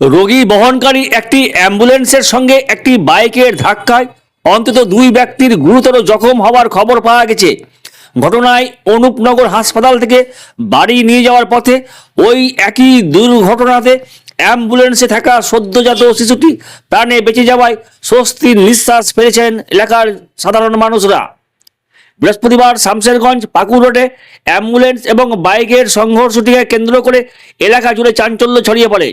রোগী বহনকারী একটি অ্যাম্বুলেন্সের সঙ্গে একটি বাইকের ধাক্কায় অন্তত দুই ব্যক্তির গুরুতর জখম হওয়ার খবর পাওয়া গেছে। ঘটনায় অনুপনগর হাসপাতাল থেকে বাড়ি নিয়ে যাওয়ার পথে ওই একই দুর্ঘটনাতে অ্যাম্বুলেন্সে থাকা সদ্যজাত শিশুটি প্রাণে বেঁচে যাওয়ায় স্বস্তির নিঃশ্বাস ফেলেছেন এলাকার সাধারণ মানুষরা। বৃহস্পতিবার শামশেরগঞ্জ পাকুড় রোডে অ্যাম্বুলেন্স এবং বাইকের সংঘর্ষটিকে কেন্দ্র করে এলাকা জুড়ে চাঞ্চল্য ছড়িয়ে পড়ে।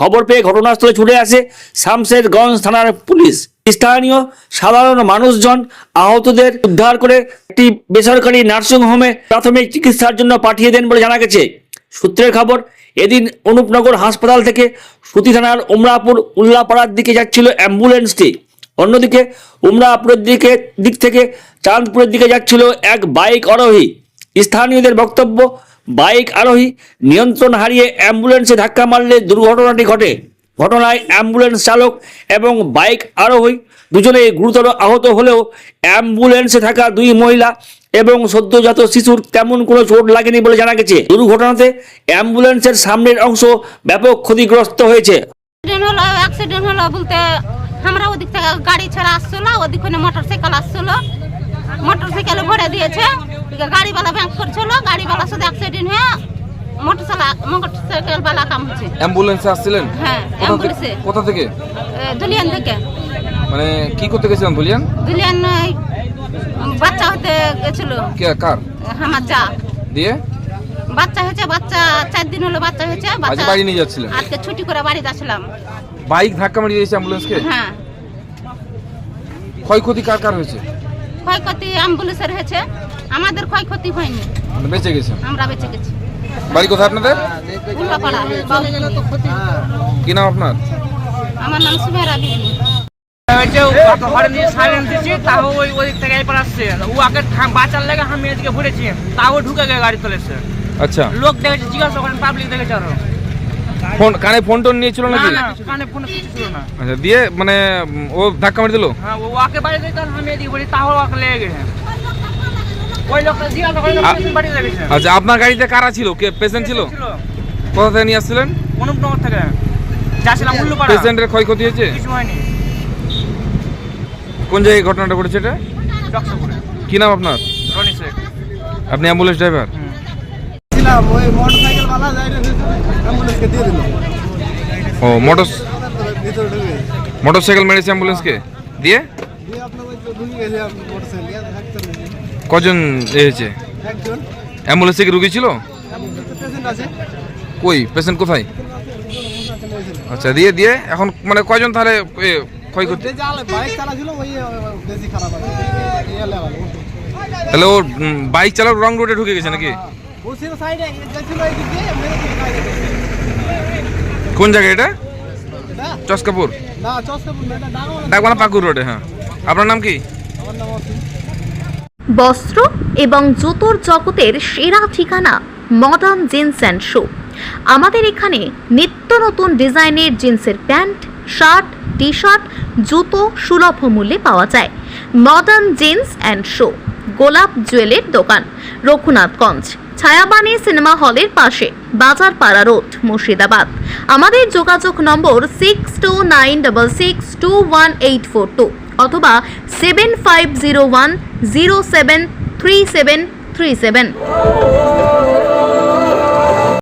খবর পেয়ে ঘটনাস্থলে ছুটে আসে শামশেরগঞ্জ থানার পুলিশ। স্থানীয় সাধারণ মানুষজন আহতদের উদ্ধার করে একটি বেসরকারি নার্সিংহোমে প্রাথমিক চিকিৎসার জন্য পাঠিয়ে দেন বলে জানা গেছে। সূত্রের খবর, এদিন অনুপনগর হাসপাতাল থেকে সুতি থানার উমরাপুর উল্লাপাড়ার দিকে যাচ্ছিল অ্যাম্বুলেন্সটি। অন্যদিকে উমরাপুরের দিকে দিক থেকে চাঁদপুরের দিকে যাচ্ছিল এক বাইক আরোহী। স্থানীয়দের বক্তব্য বাইক আরোহী নিয়ন্ত্রণ হারিয়ে অ্যাম্বুলেন্সে ধাক্কা মারলে দুর্ঘটনাটি ঘটে। ঘটনায় অ্যাম্বুলেন্স চালক এবং বাইক আরোহী দুজনেই গুরুতর আহত হলেও অ্যাম্বুলেন্সে থাকা দুই মহিলা এবং সদ্যজাত শিশুর তেমন কোনো চোট লাগেনি বলে জানা গেছে। দুর্ঘটনাতে অ্যাম্বুলেন্সের সামনের অংশ ব্যাপক ক্ষতিগ্রস্ত হয়েছে। অ্যাক্সিডেন্ট বলতে আমরা গাড়ি ছাড়া মোটর সাইকেল মোটর সাইকেলে ভরে দিয়েছে। গাড়িওয়ালা ব্যাংক করছিল গাড়িওয়ালা সাথে অ্যাক্সিডেন্ট হয়ে মোটর মোটর সাইকেল বালা কাম হচ্ছে। অ্যাম্বুলেন্সে আসছিলেন? হ্যাঁ কোথা থেকে- অ্যাম্বুলেন্সে। কোথা থেকে? দুলিয়ান থেকে। মানে কি করতে গেছিলেন ধুলিয়ান দুলিয়ান বাচ্চা হতে গেছিল। কে কার? আমার যা। দিয়ে? বাচ্চা হয়েছে বাচ্চা চার দিন হলো বাচ্চা হয়েছে বাচ্চা বাড়ি নিয়ে যাচ্ছিলেন? আজকে ছুটি করে বাড়িতে আসলাম বাইক ধাক্কা মারিয়ে দিয়েছে অ্যাম্বুলেন্সকে? হ্যাঁ। ক্ষয়ক্ষতি কার কার হয়েছে? ক্ষয়ক্ষতি অ্যাম্বুলেন্সের হয়েছে। আমাদের ক্ষয়ক্ষতি হয়নি। মানে বেঁচে গেছেন আমরা বেঁচে গেছি। বাড়ি কোথায় আপনাদের? উল্লাপাড়া কি নাম আপনার? আমার নাম সুমেরা বিবি। হয়েছে ও ঘরে নিয়ে সাইলেন্স দিচ্ছি তাও ওই ওই দিক থেকে এরপর আসছে। ও আগে থাম- বাঁচার লেগে আমি এদিকে ঘুরেছি তাও ঢুকে গিয়ে গাড়ি চলেছে আচ্ছা। লোক দেখেছে জিজ্ঞাসা করেন পাবলিক দেখেছে আরও। ফোন কানে ফোন টোন নিয়েছিল না নাকি? না কানে ফোনে কিছু ছিল না। আচ্ছা দিয়ে মানে ও ধাক্কা মারি দিল? হ্যাঁ ও আগে বাড়ি দেখে আমি এদিকে বলি তাও আগে লেগে গেছে। ওই লোকটা জিজ্ঞাসা করেন বাড়ি দেখেছে আচ্ছা আপনার গাড়িতে কারা ছিল? কে পেশেন্ট ছিল? ছিল। কোথা থেকে নিয়ে আসছিলেন? অনুপনগর থেকে। যাচ্ছিলাম উল্লুপাড়া। পেশেন্টের ক্ষয়ক্ষতি হয়েছে? কিছু হয়নি। কোন জায়গায় ঘটনাটা ঘটেছে এটা? কি নাম আপনার? রনি শেখ। আপনি অ্যাম্বুলেন্স ড্রাইভার? ছিলাম ওই মোটরসাইকেল বালা যাই অ্যাম্বুলেন্সকে দিয়ে দিল? ও মোটর ভিতরে ঢুকে মোটর সাইকেল মেরেছে অ্যাম্বুলেন্সকে দিয়ে? মোটরসাইকেল কজন হয়েছে অ্যাম্বুলেন্স থেকে রুগী ছিল? কই? পেশেন্ট কোথায়? আচ্ছা দিয়ে দিয়ে এখন মানে কয়জন তাহলে ক্ষয়ক্ষতি? তাহলে ও বাইক চালাক রং রোডে ঢুকে গেছে নাকি ও ছিল সাইডে গেছিল এই দিক দিয়ে মেরে দিয়ে বাইরে গেছে। কোন জায়গায় এটা? চসকাপুর? না চস্কাপুর না এটা ডাঙর ডাকবানা পাকুর রোডে হ্যাঁ। আপনার নাম কি? আমার নাম অসীম। বস্ত্র এবং জুতোর জগতের সেরা ঠিকানা মডার্ন জিন্স অ্যান্ড শো। আমাদের এখানে নিত্য নতুন ডিজাইনের জিন্সের প্যান্ট শার্ট টি শার্ট জুতো সুলভ মূল্যে পাওয়া যায়। মডার্ন জিন্স অ্যান্ড শো গোলাপ জুয়েলের দোকান রঘুনাথগঞ্জ। ছায়াবাণী সিনেমা হলের পাশে, বাজার পাড়া রোড, মুর্শিদাবাদ। আমাদের যোগাযোগ number six two nine double six two one eight four two অথবা seven five zero one zero seven three seven three seven